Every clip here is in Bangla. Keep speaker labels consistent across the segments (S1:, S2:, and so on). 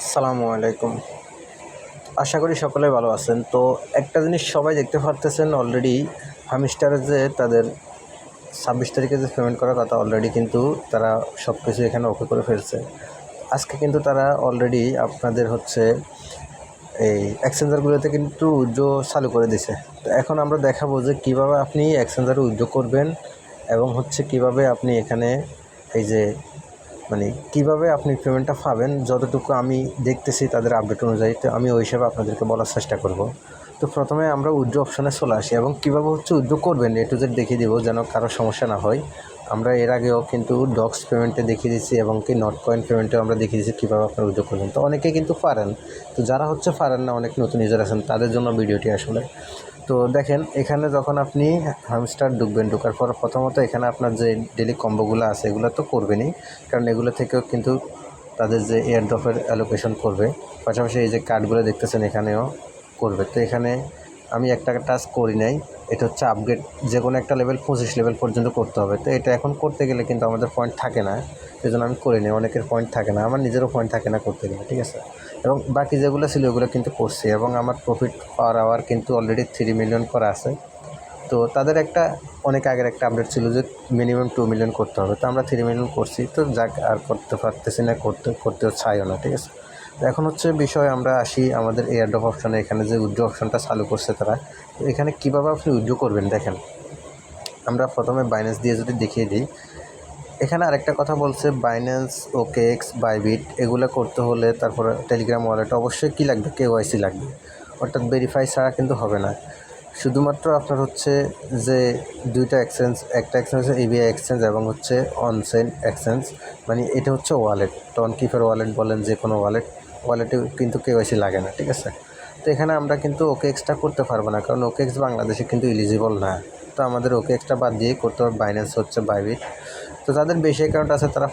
S1: আসসালামু আলাইকুম। আশা করি সকলে ভালো আছেন। তো একটা জিনিস সবাই দেখতে পারতেছেন অলরেডি হামিস্টারের যে তাদের ছাব্বিশ তারিখে যে পেমেন্ট করার কথা অলরেডি কিন্তু তারা সব কিছু এখানে ওকে করে ফেলছে। আজকে কিন্তু তারা অলরেডি আপনাদের হচ্ছে এই এক্সচেঞ্জারগুলোতে কিন্তু উদ্যোগ চালু করে দিছে। তো এখন আমরা দেখাবো যে কীভাবে আপনি এক্সচেঞ্জারে উদ্যোগ করবেন এবং হচ্ছে কীভাবে আপনি এখানে এই যে মানে কীভাবে আপনি পেমেন্টটা পাবেন, যতটুকু আমি দেখতেছি তাদের আপডেট অনুযায়ী, তো আমি ওই হিসাবে আপনাদেরকে বলার চেষ্টা করব। তো প্রথমে আমরা উইড্রো অপশানে চলে আসি এবং কীভাবে হচ্ছে উদ্যোগ করবেন এ টু জেড দেখিয়ে দিব যেন কারও সমস্যা না হয়। আমরা এর আগেও কিন্তু ডক্স পেমেন্টে দেখিয়ে দিচ্ছি এবং কি নট কয়েন পেমেন্টেও আমরা দেখিয়ে দিচ্ছি কীভাবে আপনার উদ্যোগ করবেন। তো অনেকে কিন্তু পারেন, তো যারা হচ্ছে পারেন না, অনেক নতুন ইউজার আছেন, তাদের জন্য ভিডিওটি আসলে তো দেখেন, এখানে যখন আপনি হামস্টার ঢুকবেন ঢোকার পর, প্রথমত এখানে আপনার যে ডেলি কম্বোগুলো আছে, এগুলো তো করবেনই। কারণ এগুলো থেকেও কিন্তু তাদের যে এয়ারড্রপের অ্যালোকেশন করবে। পাশাপাশি এই যে কার্ডগুলো দেখতেছেন, এখানেও করবে। তো এখানে আমি একটা টাচ করি নাই, এটা হচ্ছে আপগ্রেড যে কোনো একটা লেভেল পঁচিশ লেভেল পর্যন্ত করতে হবে। তো এটা এখন করতে গেলে কিন্তু আমাদের পয়েন্ট থাকে না সেই জন্য আমি করি নি অনেকের পয়েন্ট থাকে না, আমার নিজেরও পয়েন্ট থাকে না করতে গেলে, ঠিক আছে? এবং বাকি যেগুলো ছিল ওগুলো কিন্তু করছি এবং আমার প্রফিট পার আওয়ার কিন্তু অলরেডি থ্রি মিলিয়ন করা আছে। তো তাদের একটা, অনেক আগের একটা আপডেট ছিল যে মিনিমাম টু মিলিয়ন করতে হবে। তো আমরা থ্রি মিলিয়ন করছি, তো যাক আর করতে পারতেছি না, করতে, করতেও চাইও না, ঠিক আছে? এখন হচ্ছে বিষয়, আমরা আসি আমাদের এয়ারড্রপ অপশানে এখানে যে উইড্রো অপশানটা চালু করছে তারা। এখানে কীভাবে আপনি উইড্রো করবেন দেখেন। আমরা প্রথমে বাইন্যান্স দিয়ে যদি দেখিয়ে দিই এখানে আরেকটা কথা বলছে বাইন্যান্স ওকে এক্স বাইবিট এগুলো করতে হলে তারপরে টেলিগ্রাম ওয়ালেট অবশ্যই কী লাগবে? কেওয়াইসি লাগবে। অর্থাৎ ভেরিফাই ছাড়া কিন্তু হবে না। শুধুমাত্র আপনার হচ্ছে যে দুইটা এক্সচেঞ্জ একটা এক্সচেঞ্জ হচ্ছে এবিআই এক্সচেঞ্জ এবং হচ্ছে অনসেন এক্সচেঞ্জ মানে এটা হচ্ছে ওয়ালেট টন কিফের ওয়ালেট বলেন, যে কোনো ওয়ালেট ওয়ালেটে কিন্তু কেওয়াইসি লাগে না, ঠিক আছে? তো এখানে আমরা কিন্তু ওকে এক্সটা করতে পারব না, কারণ ওকে এক্স বাংলাদেশে কিন্তু ইলিজিবল না। তো আমাদের ওকে এক্সটা বাদ দিয়ে করতে হবে বাইন্যান্স হচ্ছে বাইবিট তো যাদের বেশি অ্যাকাউন্ট আছে, তারা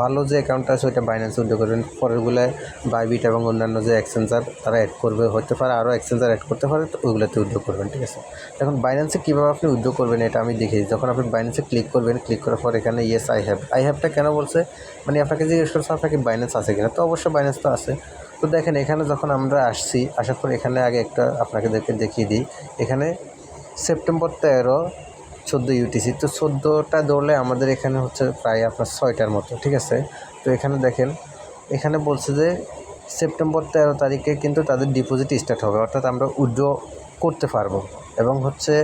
S1: ভালো যে অ্যাকাউন্ট আছে ওইটা বাইন্যান্স উদ্যোগ করবেন। পরেরগুলো বাইবিট এবং অন্যান্য যে এক্সচেঞ্জার তারা অ্যাড করবে। হতে পারে আরও এক্সচেঞ্জার অ্যাড করতে পারে, তো ওইগুলোতে উদ্যোগ করবেন, ঠিক আছে? এখন বাইন্যান্সে কীভাবে আপনি উদ্যোগ করবেন এটা আমি দেখি যখন আপনি বাইন্যান্সে ক্লিক করবেন ক্লিক করার পর এখানে ইয়েস আই হ্যাভ আই হ্যাভটা কেন বলছে? মানে আপনাকে জিজ্ঞেস করছে, আপনাকে বাইন্যান্স আছে কিনা? তো অবশ্যই বাইন্যান্স তো আছে। তো দেখেন, এখানে যখন আমরা আসছি, আসার পর এখানে আগে একটা আপনাকে দেখে দেখিয়ে দিই। এখানে সেপ্টেম্বর তেরো, চোদ্দ ইউটিসি তো চোদ্দোটা দৌড়লে আমাদের এখানে হচ্ছে প্রায় আপনার ছয়টার মতো, ঠিক আছে? তো এখানে দেখেন, এখানে বলছে যে সেপ্টেম্বর তেরো তারিখে কিন্তু তাদের ডিপোজিট স্টার্ট হবে, অর্থাৎ আমরা উইড্রো করতে পারব। এবং হচ্ছে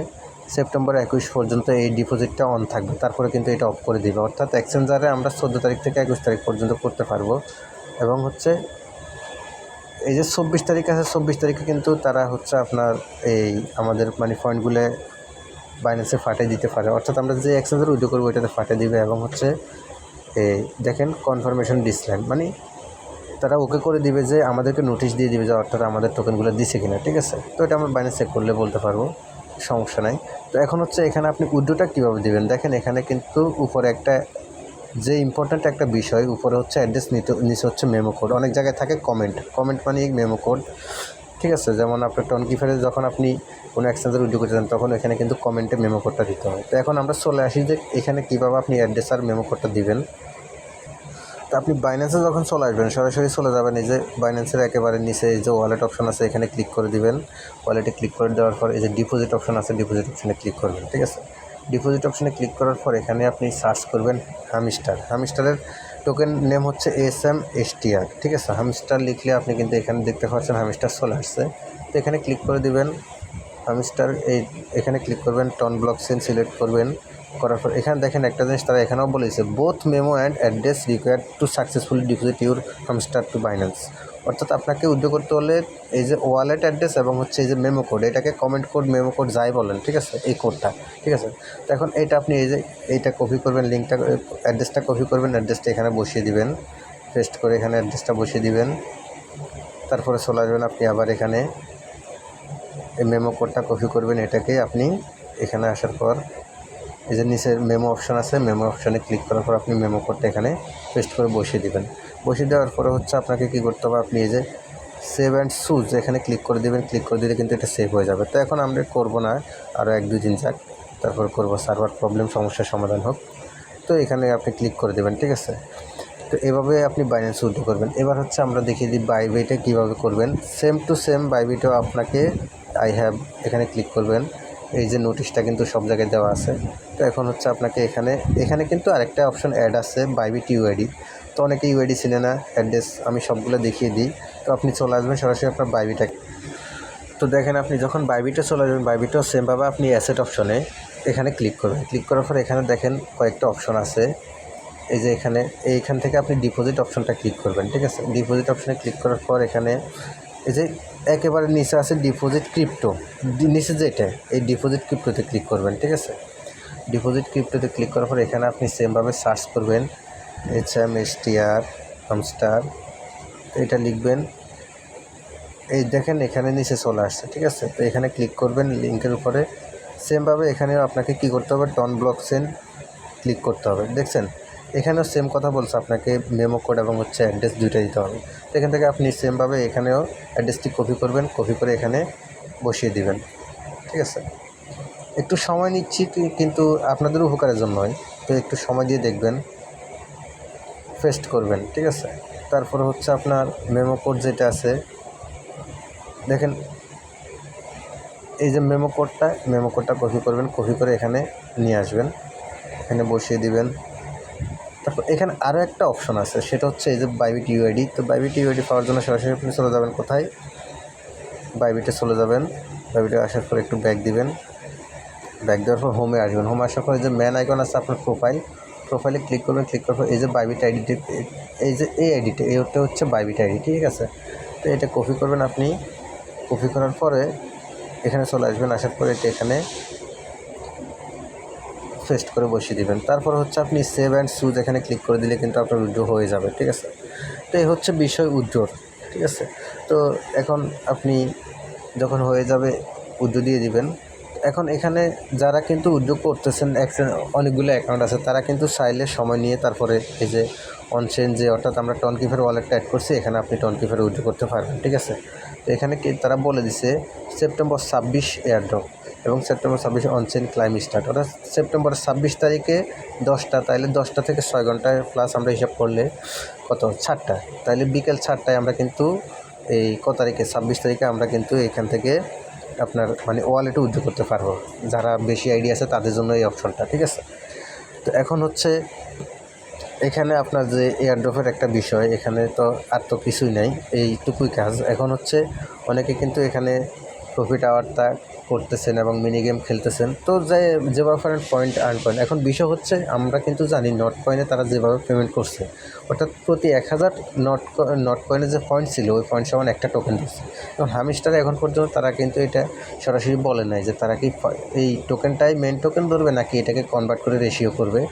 S1: সেপ্টেম্বর একুশ পর্যন্ত এই ডিপোজিটটা অন থাকবে, তারপরে কিন্তু এটা অফ করে দিবে। অর্থাৎ এক্সচেঞ্জারে আমরা চোদ্দ তারিখ থেকে একুশ তারিখ পর্যন্ত করতে পারব। এবং হচ্ছে এই যে চব্বিশ তারিখ আছে, চব্বিশ তারিখে কিন্তু তারা হচ্ছে আপনার এই আমাদের মানে পয়েন্টগুলো বাইন্যান্সে ফাটিয়ে দিতে পারে। অর্থাৎ আমরা যে এক্সচেঞ্জের উইড্রো করব ওইটাতে ফাটিয়ে দিবে এবং হচ্ছে এই দেখেন কনফার্মেশন ডিসলাইন মানে তারা ওকে করে দিবে যে আমাদেরকে নোটিশ দিয়ে দিবে যে অর্থাৎ আমাদের টোকেনগুলো দিছে কিনা, ঠিক আছে? তো এটা আমরা বাইন্যান্স চেক করলে বলতে পারব, সমস্যা নাই। তো এখন হচ্ছে এখানে আপনি উইড্রোটা কীভাবে দিবেন? দেখেন এখানে কিন্তু উপরে একটা যে ইম্পর্ট্যান্ট একটা বিষয়, উপরে হচ্ছে অ্যাড্রেস নিতে, নিচে হচ্ছে মেমো কোড অনেক জায়গায় থাকে কমেন্ট কমেন্ট মানে এই মেমো কোড ঠিক আছে? যেমন আপনার টনকিফারে যখন আপনি কোনো এক্সচেঞ্জের উদ্যোগ করছেন তখন এখানে কিন্তু কমেন্টে মেমো কোডটা দিতে হয় তো এখন আমরা চলে আসি যে এখানে কীভাবে আপনি অ্যাড্রেস আর মেমো কোডটা দিবেন। তো আপনি বাইন্যান্সে যখন চলে আসবেন, সরাসরি চলে যাবেন, এই যে বাইন্যান্সের একেবারে নিচে এই যে ওয়ালেট অপশন আছে, এখানে ক্লিক করে দিবেন। ওয়ালেটে ক্লিক করে দেওয়ার পর এই যে ডিপোজিট অপশন আছে ডিপোজিট অপশনে ক্লিক করবেন। ঠিক আছে? ডিপোজিট অপশানে ক্লিক করার পর এখানে আপনি সার্চ করবেন হামিস্টার হামিস্টারের টোকেন নেম হচ্ছে এস এম এস টি ঠিক আছে? হামিস্টার লিখলে আপনি কিন্তু এখানে দেখতে পাচ্ছেন হামিস্টার চলে আসছে। তো এখানে ক্লিক করে দিবেন হামিস্টার এই এখানে ক্লিক করবেন টন ব্লক সেন সিলেক্ট করবেন। করার পর এখানে দেখেন একটা জিনিস তারা এখানেও বলেছে both memo and address required to successfully deposit your Hamster to Binance অর্থাৎ আপনাকে উদ্যোগ করতে হলে এই যে ওয়ালেট অ্যাড্রেস এবং হচ্ছে এই যে মেমো কোড এটাকে কমেন্ট কোড মেমো কোড যাই বলেন, ঠিক আছে? এই কোডটা ঠিক আছে? তো এখন এইটা আপনি এই যে, এইটা কপি করবেন লিঙ্কটা অ্যাড্রেসটা কপি করবেন অ্যাড্রেসটা এখানে বসিয়ে দিবেন। পেস্ট করে এখানে অ্যাড্রেসটা বসিয়ে দিবেন। তারপরে চলে আসবেন আপনি আবার এখানে। এই মেমো কোডটা কপি করবেন, এটাকে আপনি এখানে আসার পর। এই যে নিচের মেমো অপশান আছে মেমো অপশানে ক্লিক করার পর আপনি মেমো কোডটা এখানে পেস্ট করে বসিয়ে দিবেন। বসিয়ে দেওয়ার পরে হচ্ছে আপনাকে কী করতে হবে? আপনি এই যে সেভ অ্যান্ড সুজ এখানে ক্লিক করে দেবেন। ক্লিক করে দিলে কিন্তু এটা সেভ হয়ে যাবে। তো এখন আমরা করব না আরও এক, দুই দিন যাক তারপর করব সার্ভার প্রবলেম সমস্যার সমাধান হোক। তো এখানে আপনি ক্লিক করে দেবেন, ঠিক আছে? তো এভাবে আপনি বাইন্যান্স উইথড্র করবেন। এবার হচ্ছে আমরা দেখিয়ে দিই বাইবিটে কীভাবে করবেন। সেম টু সেম বাইবিটেও আপনাকে আই হ্যাভ এখানে ক্লিক করবেন। এই যে নোটিশটা কিন্তু সব জায়গায় দেওয়া আছে। তো এখন হচ্ছে আপনাকে এখানে এখানে কিন্তু আরেকটা অপশন অ্যাড আছে বাইবিট ইউআইডি তো অনেকে ইউআইডি ছিল না অ্যাড্রেস আমি সবগুলো দেখিয়ে দিই। তো আপনি চলে আসবেন সরাসরি আপনার বাইবিটা তো দেখেন আপনি যখন বাইবিটে চলে যাবেন বাইবিটেও সেমভাবে আপনি অ্যাসেট অপশনে এখানে ক্লিক করবেন। ক্লিক করার পর এখানে দেখেন কয়েকটা অপশন আছে। এই যে এখানে, এইখান থেকে আপনি ডিপোজিট অপশনটা ক্লিক করবেন, ঠিক আছে? ডিপোজিট অপশনে ক্লিক করার পর এখানে, এই যে একেবারে নিচে আছে ডিপোজিট ক্রিপ্টো নিচে যেটা, এই ডিপোজিট ক্রিপ্টোতে ক্লিক করবেন, ঠিক আছে? ডিপোজিট ক্রিপ্টোতে ক্লিক করার পর এখানে আপনি সেমভাবে সার্চ করবেন। H M S T R Hamster এটা লিখবেন। এই দেখেন এখানে নিচে চলে আসছে, ঠিক আছে? তো এখানে ক্লিক করবেন, লিঙ্কের উপরে। সেমভাবে এখানেও আপনাকে কি করতে হবে? টন ব্লক সেন ক্লিক করতে হবে, দেখছেন? এখানেও সেম কথা বলছে আপনাকে মেমো কোড এবং হচ্ছে অ্যাড্রেস দুইটা দিতে হবে। তো এখান থেকে আপনি সেমভাবে এখানেও অ্যাড্রেসটি কপি করবেন কপি করে এখানে বসিয়ে দিবেন। ঠিক আছে? একটু সময় নিচ্ছি কিন্তু আপনাদের উপকারের জন্য হয় তো একটু সময় দিয়ে দেখবেন পেস্ট করবেন, ঠিক আছে? তারপর হচ্ছে আপনার মেমো কোড যেটা আছে, দেখেন, এই যে মেমো কোডটা মেমো কোডটা কপি করবেন কপি করে এখানে নিয়ে আসবেন। এখানে বসিয়ে দিবেন। তারপর এখানে আরও একটা অপশন আছে, সেটা হচ্ছে এই যে বাইবিট ইউআইডি তো বাইবিট ইউআইডি পাওয়ার জন্য সরাসরি আপনি চলে যাবেন কোথায়? বাইবিটে চলে যাবেন বাইবিটে আসার পর একটু ব্যাক দিবেন। ব্যাক দেওয়ার পর হোমে আসবেন। হোমে আসার পর এই যে ম্যান আইকন আছে আপনার প্রোফাইল প্রোফাইলে ক্লিক করবেন ক্লিক করার পর এই যে বাইবিট আইডিটি এই যে এই আইডিটা এই ওটা হচ্ছে বাইবিট আইডি ঠিক আছে? তো এটা কপি করবেন আপনি। কপি করার পরে এখানে চলে আসবেন, আসার পরে এটা এখানে পেস্ট করে বসিয়ে দিবেন। তারপর হচ্ছে আপনি সেভ অ্যান্ড সুজ এখানে ক্লিক করে দিলে কিন্তু আপনার উইড্রো হয়ে যাবে, ঠিক আছে? তো এই হচ্ছে বিষয় উইড্রোর ঠিক আছে? তো এখন আপনি যখন হয়ে যাবে উইড্রো দিয়ে দিবেন। এখন এখানে যারা কিন্তু উদ্যোগ করতেছেন অনেকগুলো অ্যাকাউন্ট আছে, তারা কিন্তু চাইলে সময় নিয়ে তারপরে এই যে অনচেন যে অর্থাৎ আমরা টনকিফের ওয়ালেটটা অ্যাড করছি, এখানে আপনি টনকিফের উদ্যোগ করতে পারবেন, ঠিক আছে? তো এখানে তারা বলে দিছে সেপ্টেম্বর ছাব্বিশ এয়ারড্রপ এবং সেপ্টেম্বর ছাব্বিশে অনচেন ক্লাইম স্টার্ট। অর্থাৎ সেপ্টেম্বর ছাব্বিশ তারিখে দশটা, তাইলে দশটা থেকে ছয় ঘন্টায় প্লাস আমরা হিসাব করলে কত? চারটা। তাইলে বিকেল চারটায় আমরা কিন্তু এই ক তারিখে, ছাব্বিশ তারিখে আমরা কিন্তু এখান থেকে আপনার মানে ওয়ালেটে উদ্যোগ করতে পারব। যারা বেশি আইডিয়া আছে তাদের জন্য এই অপশনটা ঠিক আছে? তো এখন হচ্ছে এখানে আপনার যে এয়ারড্রপের একটা বিষয়, এখানে তো আর তো কিছুই নাই, এইটুকুই কাজ। এখন হচ্ছে অনেকে কিন্তু এখানে প্রফিট আওয়ারটা করতেছেন এবং মিনি গেম খেলতেছেন। তো যে, যেভাবে পারেন পয়েন্ট আর্ন করেন। এখন বিষয় হচ্ছে, আমরা কিন্তু জানি নট কয়েনে তারা যেভাবে পেমেন্ট করছে। অর্থাৎ প্রতি এক হাজার নট নট কয়েনের যে পয়েন্ট ছিল, ওই পয়েন্ট সমান একটা টোকেন দিচ্ছে। এবং হামিস্টার এখন পর্যন্ত তারা কিন্তু এটা সরাসরি বলে নাই যে তারা কি এই টোকেনটাই মেন টোকেন ধরবে নাকি এটাকে কনভার্ট করে রেশিও করবে।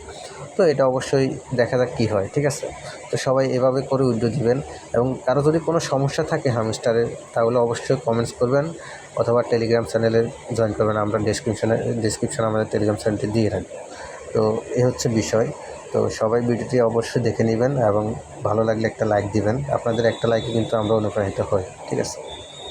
S1: তো এটা অবশ্যই দেখা যাক কী হয়, ঠিক আছে? তো সবাই এভাবে করে উদ্যোগ দিবেন এবং কারও যদি কোনো সমস্যা থাকে হামস্টারের তাহলে অবশ্যই কমেন্টস করবেন। অথবা টেলিগ্রাম চ্যানেলে জয়েন করবেন, আমরা ডিসক্রিপশানে ডিসক্রিপশানে আমাদের টেলিগ্রাম চ্যানেলটি দিয়ে রাখব। তো এ হচ্ছে বিষয়। তো সবাই ভিডিওটি অবশ্যই দেখে নেবেন এবং ভালো লাগলে একটা লাইক দিবেন। আপনাদের একটা লাইকে কিন্তু আমরা অনুপ্রাণিত হই, ঠিক আছে?